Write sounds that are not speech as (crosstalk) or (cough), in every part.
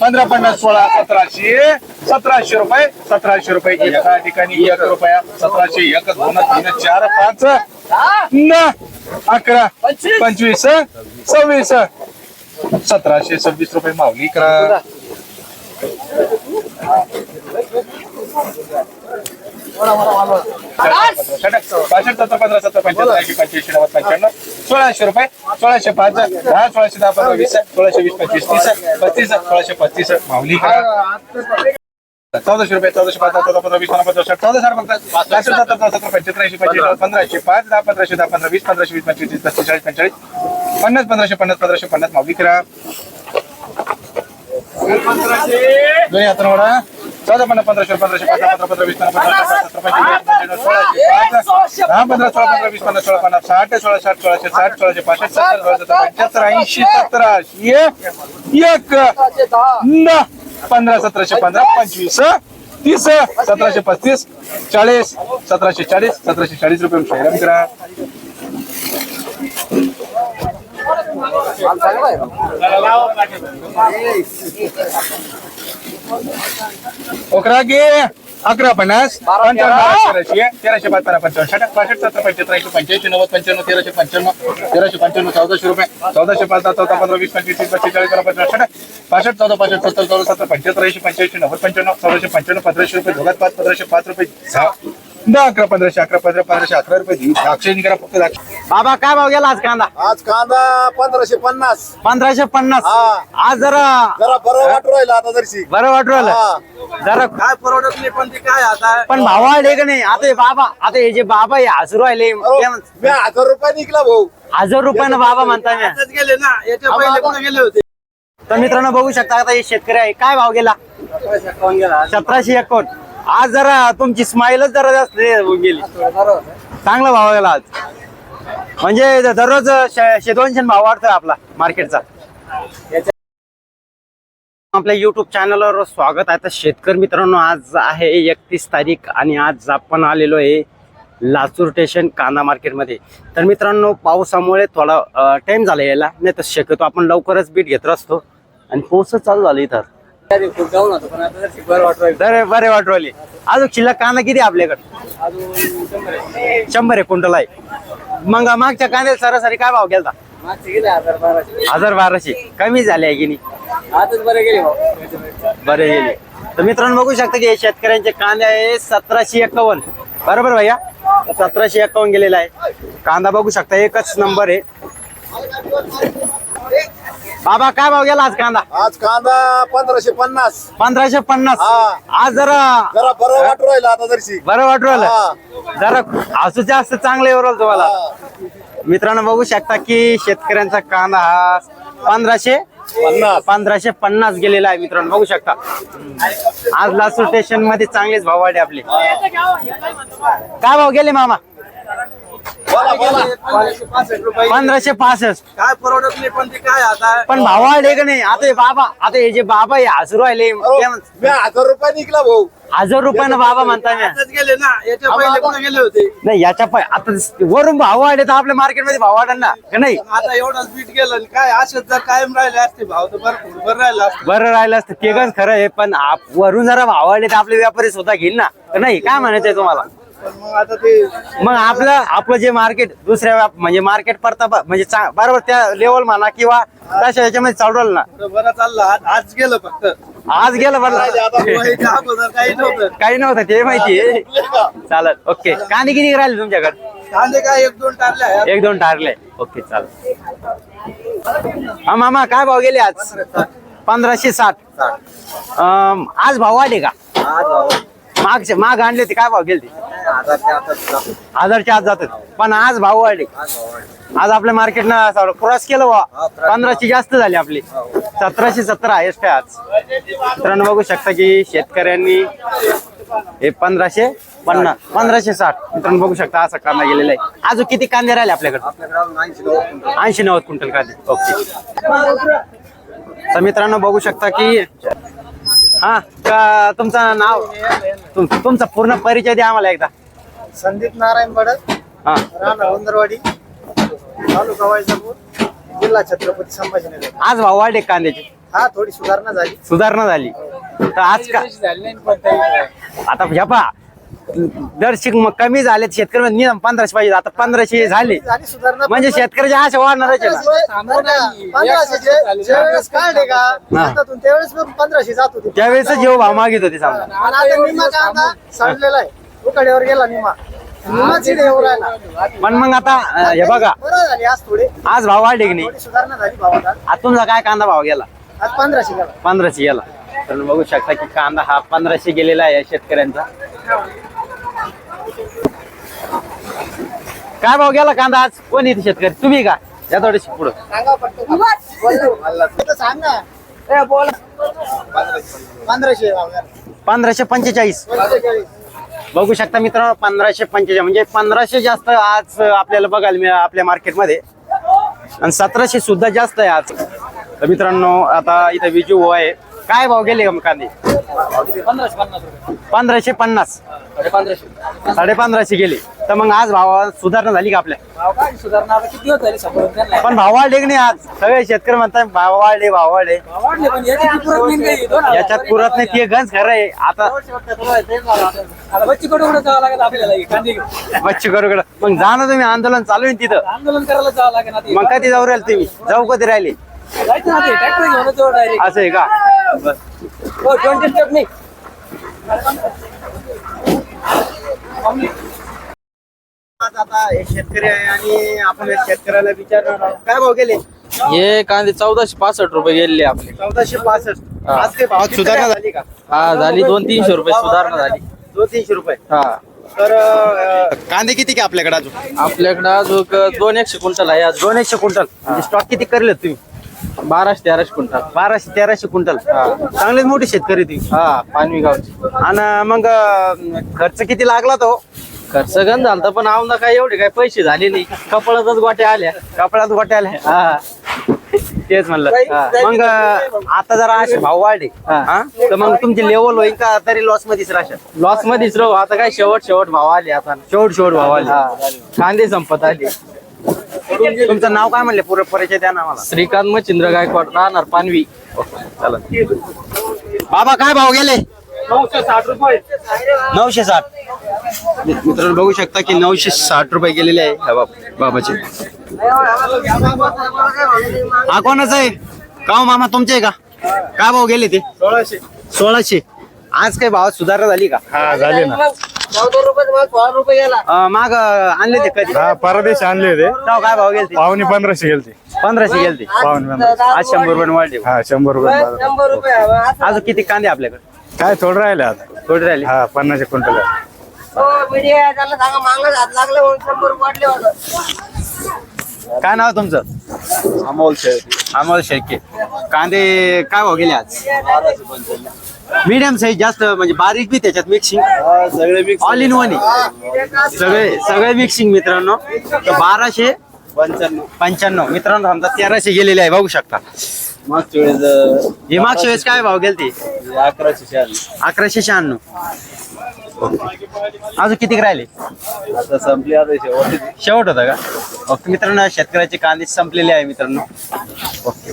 पंधरा पन्नास सोळा सतराशे सतराशे रुपये सतराशे रुपये एका ठिकाणी एक रुपया सतराशे एक दोन तीन चार पाच न अकरा पंचवीस सव्वीस सतराशे सव्वीस रुपये माऊली करा. पंधरा सत्तर पंच्याहत्तर पंच्याऐंशी नव्वद पंच्याण्णव सोळाशे रुपये सोळाशे पाच दहा सोळाशे दहा पंधरा वीस सोळाशे वीस पंचवीस तीस पस्तीस सोळाशे पस्तीस माऊली करा. चौदाशे रुपये चौदाशे पाच चौदा पंधरा वीस पंधरा पंधरा चौदा सर पंधरा पाचशे सत्तर सत्तर पंच्याऐंशी पंचवीस पंधराशे पाच दहा पंधराशे दहा पंधरा वीस पंधराशे वीस पंचवीस तीस पस्तीस चाळीस पंचाळीस पन्नास पंधराशे पन्नास पंधराशे पन्नास माऊली करा. दोन्ही हातानं वडा चौदा पन्नास पंधराशे पंधराशे पंधरा पंधरा पंधरा वीस पंधरा पंधरा सत्तर पंचवीस पंचवीस सोळाशे पाच दहा पंधरा सोळा पंधरा वीस पंधरा सोळा पन्नास साठ सोळा साठ सोळाशे साठ सोळाशे पासष्ट सत्तर सोळा सत्तर पंच्याहत्तर ऐंशी सतरा एक न पंधरा सतराशे पंधरा पंचवीस तीस सतराशे पस्तीस चाळीस सतराशे चाळीस सतराशे चाळीस रुपये संग्राम करा ओकरा गे अकरा पन्नास पंचावन्न तेराशे तेराशे पाच पंधरा पंचावन्न षटक पासष्ट पंच्याऐंशी नव्वद पंच्याण्णव तेराशे पंच्याण्णव तेराशे पंच्याण्णव चौदाशे रुपये. चौदाशे पाच दहा चौदा पंधरा वीस पंचवीस तीस पस्तीस चाळीस पंधरा पंधरा षटक पासष्ट चौदा पासष्ट सत्तर चौदा सत्तर पंच्याहत्तर ऐंशी पंच्याऐंशी नव्वद पंच्याण्णव चौदाशे पंच्याण्णव पंधराशे रुपये दोघात पाच पंधराशे पाच रुपये. सहा. दहा अकरा पंधराशे अकरा पंधरा पंधराशे अकरा रुपये द्राक्षे करा फक्त द्राक्ष बाबा काय भाव गेला आज कांदा? आज कांदा पंधराशे पन्नास. पंधराशे पन्नास. हा. आज जरा जरा बरं वाटू राहिलं आता जरशी. बरं वाटू राहिलं. हा. जरा काय परवडत नाही पण ते काय आता? पण भाव वाढले का नाही? आता हे बाबा आता हे जे बाबा हे हसरू ते म्हण- मी हजार रुपये निघला भाऊ. हजार रुपयानं बाबा म्हणता मी. गेले ना याच्या पहिले कुठे गेले होते? तर मित्रांनो बघू शकता आता हे शेतकरी आहे. काय भाव गेला? सतराशे एकोण आज जरा तुमची स्माईलच जरा जास्त हे होऊन गेली. चांगला भाव गेला आज. म्हणजे दररोज शे शे- दोनशे भाव वाढतोय आपला मार्केटचा आपल्या युट्यूब चॅनलवर स्वागत आहे. तर शेतकरी मित्रांनो आज आहे एकतीस तारीख आणि आज आपण आलेलो आहे लातूर स्टेशन कांदा मार्केटमध्ये तर मित्रांनो पावसामुळे थोडा टाईम झाला यायला. नाही तर शक्यतो आपण लवकरच बीट घेत असतो. आणि पाऊसच चालू झाली इथं. बरे बरे वाटवले अजून शिल्लक कांदा किती आपल्याकडे? शंभर एक क्विंटल आहे. मग मागच्या कांद्याला सरासरी काय भाव गेला हजार बाराशे. कमी झाले आहे की नाही? बरे गेले तर मित्रांनो बघू शकता की हे शेतकऱ्यांचे कांदे आहे सतराशे एक्कावन्न बरोबर भैया? सतराशे एक्कावन्न गेलेला आहे. कांदा बघू शकता एकच नंबर आहे. बाबा काय भाव गेला आज कांदा? आज कांदा पंधराशे पन्नास. पंधराशे पन्नास. हा. आज जरा जरा बरं वाटू राहिलं आता जरशी. बरं वाटू राहिलं. जरा असू जास्त चांगलं येऊ राहिलं तुम्हाला. मित्रांनो बघू शकता की शेतकऱ्यांचा कांदा हा पंधराशे पन्नास. पंधराशे पन्नास गेलेला आहे मित्रांनो बघू शकता. आज लासूर स्टेशनमध्ये चांगलेच भाव वाढे आपले. काय भाव गेले मामा? पंधराशे पासष्ट. काय परवडत नाही पण ते काय आता? पण भाव वाढले का नाही? आता हे बाबा आता हे जे बाबा हे ते म्हण- मी हजार रुपये निघला भाऊ. हजार रुपयानं बाबा म्हणता मी. गेले ना याच्या पहिले कुठे गेले होते? नाही याच्या पाय आता वरून भाव वाढले तर आपल्या मार्केटमध्ये भाव वाढेल ना का नाही? आता एवढाच बीट गेलं आणि काय असंच जर कायम राहिले असते भाव तर बरं बरं राहिलं असतं. बरं राहिलं असतं ते खरं आहे पण आप- वरून जरा भाव वाढले तर आपले व्यापारी स्वतः घेईल ना का नाही? काय म्हणायचंय तुम्हाला? पण मग आता ते मग आपलं आपलं जे मार्केट दुसऱ्या व्याप- म्हणजे मार्केट परता म्हणजे चा- बरोबर त्या लेवल म्हणा किंवा तशा याच्यामध्ये चालू राहिलं ना. बरं चाललं. आज आज गेलं फक्त. आज गेलं बरं. अगोदर काही नव्हतं. काही नव्हतं ते माहिती (laughs) चालत ओके. कांदे किती राहिले तुमच्याकडे? कांदे काय एक दोन टारले आहे एक दोन टारले. ओके चालेल. हा मामा काय भाव गेले आज? पंधराशे साठ. आज भाव वाढले का? मागचे माग आणले ते काय भाव गेले ते हजारच्या आत जातात. पण आज भाव वाढले. आज आपल्या मार्केटनं क्रॉस केलं बा पंधराशे जास्त झाले आपले. सतराशे सत्तर हायस्ट आहे आज. मित्रांनो बघू शकता की शेतकऱ्यांनी हे पंधराशे पन्नास पंधराशे साठ. मित्रांनो बघू शकता असा कांदा गेलेला आहे. अजून किती कांदे राहिले आपल्याकडे? ऐंशी नव्वद क्विंटल. कांदे. ओके. तर मित्रांनो बघू शकता की हा तुमचं नाव? तुम- तुमचा पूर्ण परिचय द्या आम्हाला एकदा. संदीप नारायण बडक हा. राणा उंदरवाडी तालुका वैजापूर जिल्हा छत्रपती संभाजीनगर. आज भाव वाढले कांद्याचे? हा थोडी सुधारणा झाली. सुधारणा झाली. तर आज का? आता ह्या पहा. दर शिक मग कमी झाले शेतकरी निदान पंधराशे पाहिजे. आता पंधराशे झाले. झाली सुधारणा म्हणजे शेतकऱ्याच्या आशा वाढणारच आहे ना बरं का? पंधराशे जे- ज्यावेळेस काढले का हातातून त्यावेळेस पण पंधराशे जात होते. त्यावेळेस जेव्हा भाव मागित होते समजा आणि आता निमा कांदा सडलेला आहे. उकड्यावर गेला निमा राहिला. पण मग आता अं, हे बघा. बरं झाली आज थोडी. आज भाव वाढले की नाही? थोडी सुधारणा झाली आज. तुमचा काय कांदा भाव गेला? आज पंधराशे गेला. पंधराशे गेला. तर बघू शकता की कांदा हा पंधराशे गेलेला आहे शेतकऱ्यांचा. काय भाव गेला कांदा आज? कोण येते शेतकरी? तुम्ही का? या थोडेसे पुढं. सांगा पटकन. बोल. तिथं सांग ना. ए, बोल. पंधराशे भाव गेला. पंधराशे पंचेचाळीस. पंचेचाळीस. बघू शकता मित्रांनो पंधराशे पंचेचाळीस म्हणजे पंधराशे जास्त आज आपल्याला बघायला मिळा आपल्या मार्केटमध्ये. आणि सतराशे सुद्धा जास्त आहे आज. तर मित्रांनो आता इथं विजू आहे. काय भाव गेले कांदे? पंधराशे पन्नास. साडे पंधराशे गेले. तर मग आज भाव सुधारणा झाली का आपल्या? पण भाव वाढले की नाही आज? सगळे शेतकरी म्हणतात भाव वाढले भाव वाढले याच्यात पुरत नाही ते गंज खरं आहे. आता बच्ची करू मग जा ना तुम्ही आंदोलन चालू आहे ना तिथं. आंदोलन करायला जावं लागेल. मग कधी जाऊ राहिले तुम्ही? जाऊ कधी राहिले? जायचं ना ते ट्रॅक्टर घेऊन जाऊ डायरेक्ट असं आहे का? बरं. हो ट्वेंटी स्टेप नाही. आज आता हे शेतकरी आहे आणि आपण या शेतकऱ्याला विचारणार आहोत. काय भाव गेले? हे कांदे चौदाशे पासष्ट रुपये गेले आपले. चौदाशे पासष्ट. आज काही भावात सुधारणा झाली का? हा झाली दोन तीनशे रुपये सुधारणा झाली. दोन तीनशे रुपये. हा. तर अं, कांदे किती का आपल्याकडे अजून? आपल्याकडं अजून दोन एकशे क्विंटल आहे आज दोन एकशे क्विंटल. म्हणजे स्टॉक किती करले तुम्ही? बाराशे तेराशे क्विंटल. बाराशे तेराशे क्विंटल. चांगलेच मोठे शेतकरी तुम्ही. हा पानवी गावची. आणि मग अं, खर्च किती लागला तो? खर्च गण झालता पण आमदा काय एवढे काय पैसे झाले नाही. कपडातच गोट्या आल्या. कपड्यात गोट्याला हा. तेच म्हणलं. हा. मग आता जरा असे भाव वाढले. हा. तर मग तुमची लेवल होईल का? तरी लॉस मध्येच राहशाल. लॉस मध्येच राहू. आता काय शेवट शेवट भाव आले आता. शेवट शेवट भाव आले. हा. कांदे संपत आले. तुमचं नाव काय म्हणले? पुरे परिचय द्या ना मला श्रीकांत मच्छिंद्र गायकवाड राहणार पानवी. चालेल बाबा काय भाव गेले? नऊशे साठ रुपये. नऊशे साठ. मित्रांनो बघू शकता की नऊशे साठ रुपये गेलेले आहे ह्या बाब बाबाचे. हा कोणाचा आहे? का हो मामा तुमचे आहे का? काय भाव गेले ते? सोळाशे. सोळाशे. आज काय भावात सुधारणा झाली का? हा झाले ना. अं, माग अं, आणले ते कधी? हा परदेश आणले होते. तेव्हा काय भाव गेले पावणे पंधराशे गेलते. पंधराशे गेले ते पावणे पंधराशे. आज शंभर रुपये वाढले. हा शंभर रुपये बाजार. अजून किती कांदे आपल्याकडे? काय थोडं राहिले आता? थोडे राहिले. हा पन्नास क्विंटल काय नाव तुमचं? अमोल शेळके. अमोल शेळके. कांदे काय भाव गेले आज? मीडियम साईज जास्त म्हणजे बारीक बी त्याच्यात मिक्सिंग सगळे मिक्स ऑल इन वन सगळे सगळे मिक्सिंग मित्रांनो. तर बाराशे पंच्याण्णव. पंच्याण्णव. मित्रांनो समजा तेराशे गेलेले आहे बघू शकता. मागच्या वेळेस हे मागच्या वेळेस काय भाव गेले ते अं, अकराशे शहाण्णव. अकराशे शहाण्णव. अजून किती राहिले? आता संपली आता शेवट शेवट होता का? ओके मित्रांनो शेतकऱ्याचे कांदे संपलेले आहे मित्रांनो. ओके.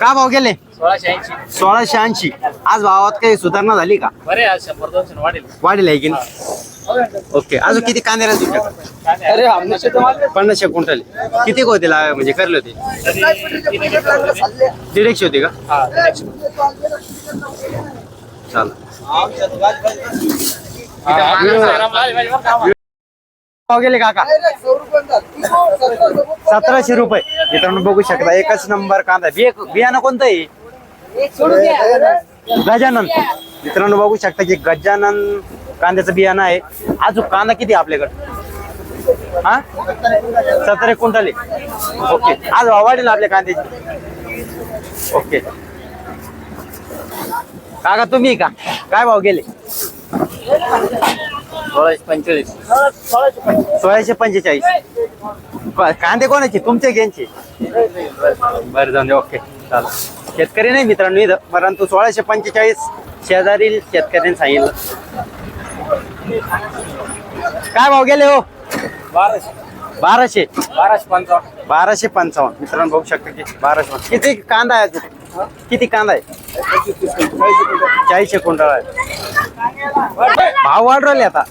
का भाव गेले? सोळाशे ऐंशी. सोळाशे ऐंशी. आज भावात काही सुधारणा झाली का? बरे आज शंभर दोनशे वाढेल. वाढेल आहे की नाही? ओके अजून किती कांदे तुमच्याकडे अरे पन्नासशे क्विंटल. किती होते ला- म्हणजे करले होते? दीडशे होते का? चालेल. भाव गेले काका. सतराशे रुपये. मित्रांनो बघू शकता एकच नंबर कांदा. बिया बियाणं कोणतं आहे? गजानन. मित्रांनो बघू शकता की गजानन कांद्याचं बियाणं आहे. अजून कांदा किती आहे आपल्याकडे? हा? सतरा क्विंटल आहे. ओके. आज भाव वाढेल आपल्या कांद्याची? ओके. काका तुम्ही का? काय भाव गेले? सोळाशे पंचेचाळीस. सोळाशे पंचेचाळीस. कांदे कोणाचे? तुमचे घ्यांचे बरं जाऊन दे. ओके. चालेल. शेतकरी नाही मित्रांनो इथं परंतु सोळाशे पंचेचाळीस शेजारील शेतकऱ्यांनी सांगितलं. काय भाव गेले हो? बाराशे. बाराशे. बाराशे पंचावन्न. बाराशे पंचावन्न. मित्रांनो बघू शकता की बाराशे. किती कांदा आहे अजून? किती कांदा आहे? चाळीसशे क्विंटल आहे. भाव वाढ राहिले आता.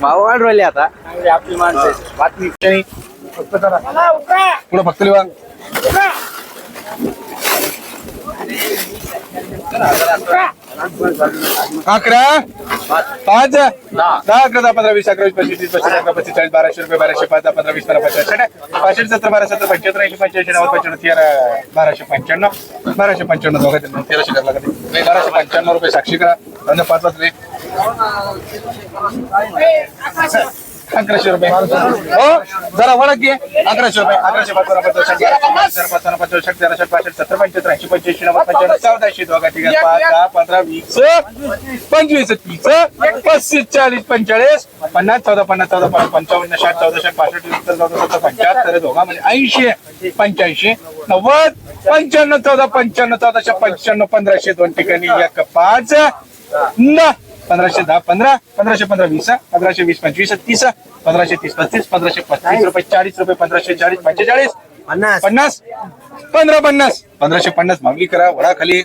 भाव वाढ राहिले आता. आपली माणसं बातमी पुढे फक्त अकरा. पाच. दहा. अकरा दहा पंधरा वीस अकरा वीस पंचवीस पस्तीस अकरा पस्तीस चाळीस बाराशे रुपये बाराशे पाच दहा पंधरा वीस पंधरा पचास पाचशे सत्तर बारा सत्तर पंच्याहत्तर ऐंशी पंच्याऐंशी नव्वद पंच्याण्णव तेरा बाराशे पंच्याण्णव बाराशे पंच्याण्णव दोघा तेराशे करा लागते बाराशे पंच्याण्णव रुपये साक्षी करा. आणि पाच वाजले अकराशे रुपये. हो जरा वळख घे. अकराशे रुपये अकराशे पंच्याऐंशी नव्वद पंच्याण्णव चौदाशे दहा पंधरा वीस पंचवीस तीस पस्तीस चाळीस पंचेचाळीस पन्नास चौदा पन्नास चौदा पंचावन्न साठ चौदा साठ पासष्ट चौदा पंच्याहत्तर दोघा म्हणजे ऐंशी पंच्याऐंशी नव्वद पंच्याण्णव चौदा पंच्याण्णव चौदाशे पंच्याण्णव पंधराशे दोन ठिकाणी एक पाच न पंधराशे दहा पंधरा पंधराशे पंधरा वीस पंधराशे वीस पंचवीस तीस पंधराशे तीस पस्तीस पंधराशे पस्तीस रुपये चाळीस रुपये पंधराशे चाळीस पंचेचाळीस पन्नास. पन्नास पंधरा पन्नास पंधराशे पन्नास मागणी करा वडा खाली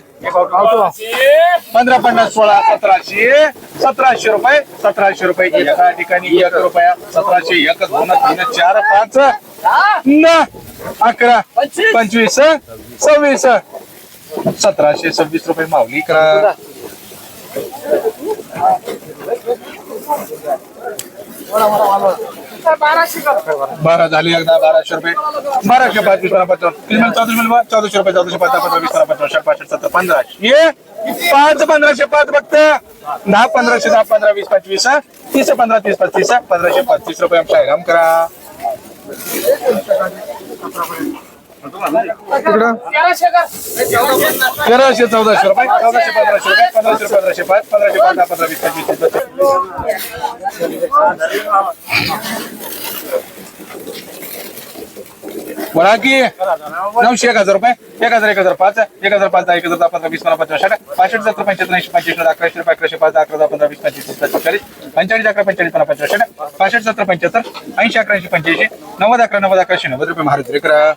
पंधरा पन्नास सोळा सतराशे सतराशे रुपये सतराशे रुपये एका ठिकाणी एक रुपया सतराशे एक दोन तीन चार पाच न अकरा पंचवीस. सव्वीस सतराशे सव्वीस रुपये मागणी करा. बारा झाली एकदा बाराशे रुपये. बाराशे पाच वीस पंचवीस चौदाशे मिळवा चौदाशे रुपये चौदाशे पाच पंधरा वीस पंधरा पाचशे सत्तर पंधराशे. ये पाच पंधराशे पाच फक्त. दहा पंधराशे दहा पंधरा वीस पंचवीस तीस पंधरा तीस पस्तीस पंधराशे पस्तीस रुपये आमच्या आराम करा. तेराशे चौदाशे रुपये. चौदाशे पंधराशे रुपये. पंधराशे पंधराशे पाच पंधराशे पाच दहा पंधरा वीस पंचवीस तीस बोला की नऊशे एक हजार रुपये. एक हजार एक हजार पाच. एक हजार पाच दहा एक हजार दहा पंधरा वीस पंधरा पचास साठ. पासष्ट सत्तर पंच्याहत्तर ऐंशी अकराशे रुपये अकराशे पाच दहा अकरा दहा पंधरा वीस पंचवीस तीस चाळीस पंचेचाळीस अकरा पंचेचाळीस पंधरा पंचवीस साठ. पासष्ट सत्तर पंच्याहत्तर ऐंशी अकराशे पंच्याऐंशी नव्वद अकरा नव्वद अकराशे नव्वद रुपये महाराज करा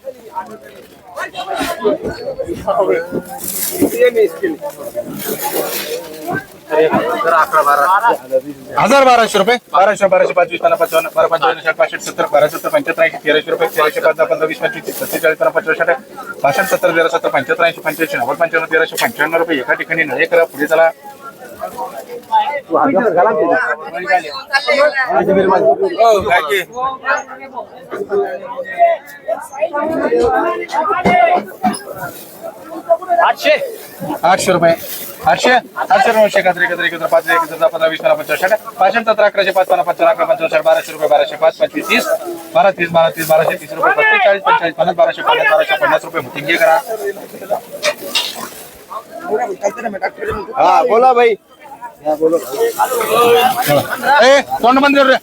हजार बाराशे रुपये. बाराशे बाराशे पाचवीस पन्नास पंचावन्न बारा पंचावन्न साठ पासष्ट सत्तर बारा सत्तर पंच्याहत्तर ऐंशी तेराशे रुपये तेराशे पंधरा पंधरा वीस पंचवीस सत्तेचाळीस पन्नास पंचावन्न साठ पासष्ट सत्तर तेरा सत्तर पंच्याहत्तर ऐंशी पंच्याऐंशी नव्वद पंच्याण्णव तेराशे पंच्याण्णव रुपये एका ठिकाणी नळे करा. पुढे चला. आठशे. आठशे रुपये. आठशे? आठशे नऊशे एकाहत्तर एकाहत्तर एकाहत्तर पाच एक हजार पंधरा वीस पंधरा पंचावन्न साठ पाचशे सतरा अकराशे पाच पंधरा पंचावन्न अकरा पंचावन्न साठ बाराशे रुपये बाराशे पाच पंचवीस तीस. बारा तीस बारा तीस बाराशे तीस रुपये पस्तीस चाळीस पंचाळीस पन्नास बाराशे पन्नास बाराशे पन्नास रुपये. मुतिंगे करा. हा बोला भाई. ए तोंड बंद कर रे.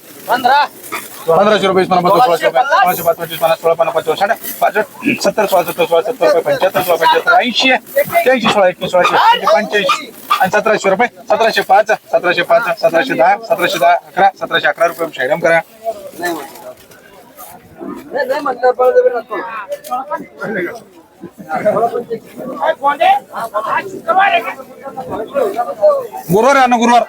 पंधराशे रुपये पन्नास सोळाशे रुपये पन्नास सोळा पन्नास पंचावन्न साठ पासष्ट सत्तर सोळा सत्तर सोळा सत्तर रुपये पंच्याहत्तर सोळा पंच्याहत्तर ऐंशी ऐंशी सोळा एकवीस सोळाशे पंच्याऐंशी आणि सतराशे रुपये सतराशे पाच सतराशे पाच सतराशे दहा सतराशे दहा अकरा सतराशे अकरा रुपये शायराम करा. गुरुवार आहे ना गुरुवार.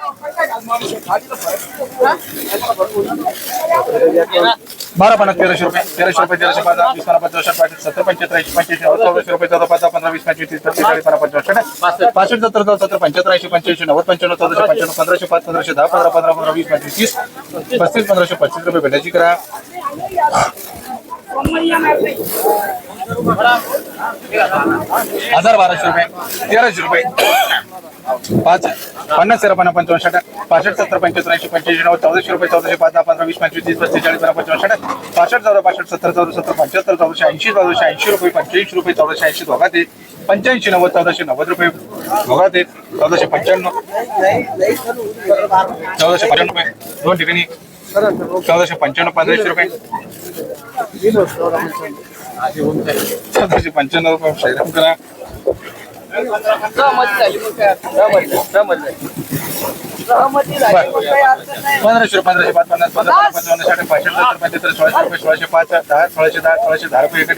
बारा पन्नास तेराशे रुपये तेराशे रुपये तेराशे पाच वीस पंधरा पचास साठ पाचशे सत्तर पंच्याहत्तर ऐंशी पंच्याऐंशी चौदाशे रुपये चौदा पाच पंधरा वीस पंचवीस तीस पस्तीस चाळीस पंधरा पंचावन्न साठ पासष्ट सत्तर चौदा सत्तर पंच्याहत्तर ऐंशी पंच्याऐंशी नव्वद पंच्याण्णव चौदाशे पंच्याण्णव पंधराशे पाच पंधराशे दहा पंधरा पंधरा पंधरा वीस पंचवीस तीस पस्तीस पंधराशे पस्तीस रुपये भेटायची करा. हजार बाराशे रुपये तेराशे रुपये. पाच पन्नास तेरा पन्नास पंचावन्न साठ पासष्ट सत्तर पंच्याहत्तर ऐंशी पंच्याऐंशी चौदाशे रुपये चौदाशे पाच दहा पंधरा वीस पंचवीस तीस पस्तीस चाळीस पंधरा पंचावन्न साठ पासष्ट चौदा पासष्ट सत्तर चौदा सत्तर पंच्याहत्तर चौदाशे ऐंशी चौदाशे ऐंशी रुपये पंच्याऐंशी रुपये चौदाशे ऐंशी दोघा ते पंच्याऐंशी नव्वद चौदाशे नव्वद रुपये दोघा ते चौदाशे पंच्याण्णव चौदाशे पंच्याण्णव रुपये. दोन ठिकाणी चौदाशे पंच्याण्णव पंधराशे रुपये. चौदाशे पंच्याण्णव रुपये श्रीराम करा पंधराशे रुपये पंधराशे पाच पन्नास पंधरा पंचावन्न साठ पाचशे सत्तर पंच्याहत्तर सोळाशे रुपये सोळाशे पाच दहा सोळाशे दहा सोळाशे दहा रुपये एका